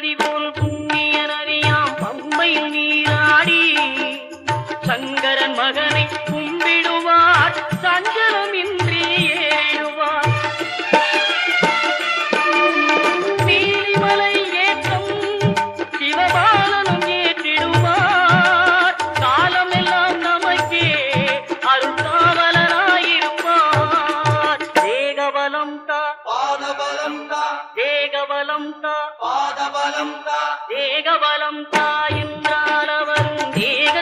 நதி போல் புண்ணியர் அறியாம். பம்மையில் நீராடி சங்கரன் மகனை கும்பிடுவார். పాదబలం వేగబలం పాదబలం వేగబలం ఇంద్రాలవరం వేగ